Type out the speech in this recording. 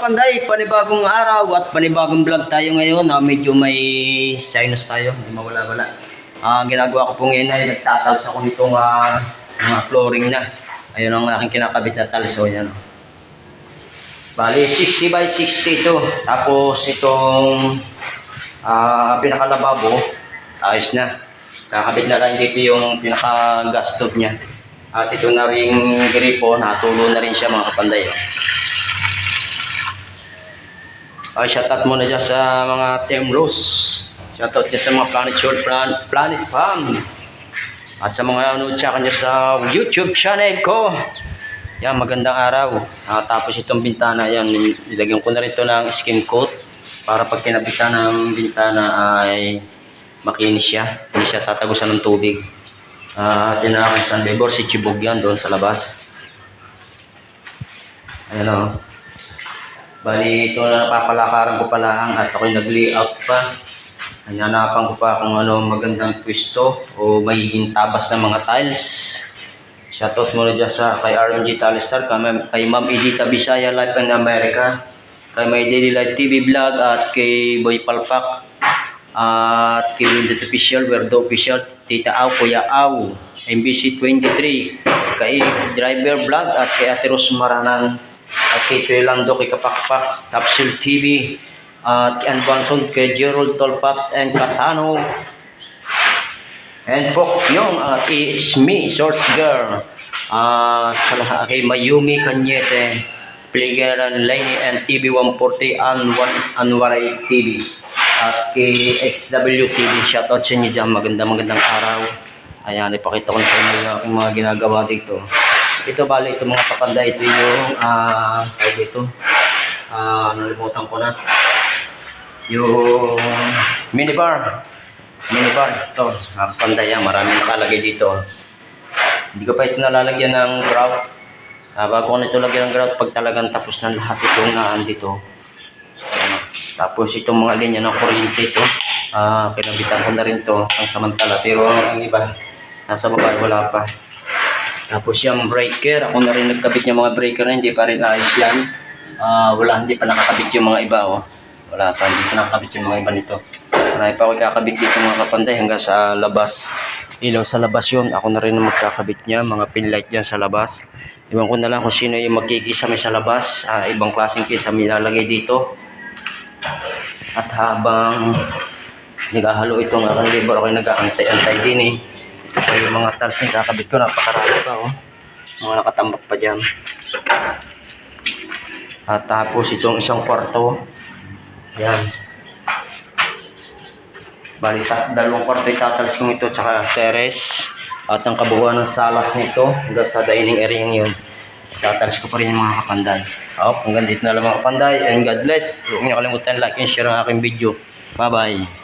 Panday, panibagong araw at panibagong vlog tayo ngayon. na medyo may sinus tayo, hindi mawala-wala. Ah, ginagawa ko po ngayon ay nagtatals ako nitong ah, mga flooring na. Ayun ang aking kinakabit na tiles. So, yan. Bali, 60 by 60 ito. Tapos itong ah, pinakalababo, ayos na. Kakabit na lang dito yung pinaka-gas stove niya. At ito na rin gripo, natulo na rin siya mga kapanday. oh. Ay, shoutout muna dyan sa mga Team Rose. Shoutout dyan sa mga Planet Short, Planet, Planet Farm. At sa mga sa kanya sa YouTube channel ko. Yan, magandang araw. Ah, tapos itong bintana, yan, nilagyan ko na rin ito ng skim coat para pag kinabitan ng bintana ay makinis siya. Hindi siya tatagusan ng tubig. Ah, at yun na aking San Labor, si Chibog yan doon sa labas. Ayan o. Bali, ito na napapalakaran ko pa lang at ako'y nag-layout pa. Hananapan ko pa kung ano magandang pwesto o magiging tabas ng mga tiles. Shoutout muna dyan sa kay RMG Talistar, kay, kay Ma'am Edita Bisaya Live in America, kay My Daily Life TV Vlog at kay Boy Palpak at kay Winded Official, Werdo Official, Tita Au, Kuya Au, MBC 23, kay Driver Vlog at kay Ate Ros Maranan at kay Tuelando, kay Kapakpak, Capsule TV, at kay Anbanson, kay Gerald Tolpaps and Katano, and po yung at it's me, Source Girl, at sa lahat kay Mayumi Kanyete, Pligeran Laney and TV140 and Anwaray TV. At kay XW TV, shoutout sa inyo dyan. Maganda magandang araw. Ayan, ipakita ko na sa inyo yung mga ginagawa dito. Ito bali, ito mga kapanda, ito yung, ah, tawag dito, ah, nalimutan ko na. Yung minibar. Minibar, ito, ang panda yan, marami nakalagay dito. Hindi ko pa ito nalalagyan ng grout. Ah, bago ko na ito lagyan ng grout, pag talagang tapos na lahat itong naandito. Ayan. Tapos itong mga linya ng kuryente ito, ah, kinabitan ko na rin to ang samantala. Pero ang iba, nasa baba wala pa. Tapos yung breaker, ako na rin nagkabit yung mga breaker na hindi pa rin ayos yan. Ah, wala, hindi pa nakakabit yung mga iba. Oh. Wala pa, hindi pa nakakabit yung mga iba nito. Marami pa ako kakabit dito mga kapanday hanggang sa labas. Ilaw sa labas yun. Ako na rin ang magkakabit niya. Mga pinlight dyan sa labas. Iwan ko na lang kung sino yung magkikisame sa labas. Ah, ibang klaseng kisame nilalagay dito. At habang naghahalo itong aking libro, ako nag-aantay-antay din eh. So yung mga tiles na kakabit ko, napakarami pa oh. Mga nakatambak pa dyan. At tapos itong isang kwarto. Yan. Bali, dalawang kwarto itatals kong ito, tsaka terrace. At ang kabuuan ng salas nito, hanggang sa dining area yun. Tatals ko pa rin yung mga kapanday. Oh, hanggang dito na lang mga kapanday. And God bless. Huwag niyo kalimutan like and share ang aking video. Bye-bye.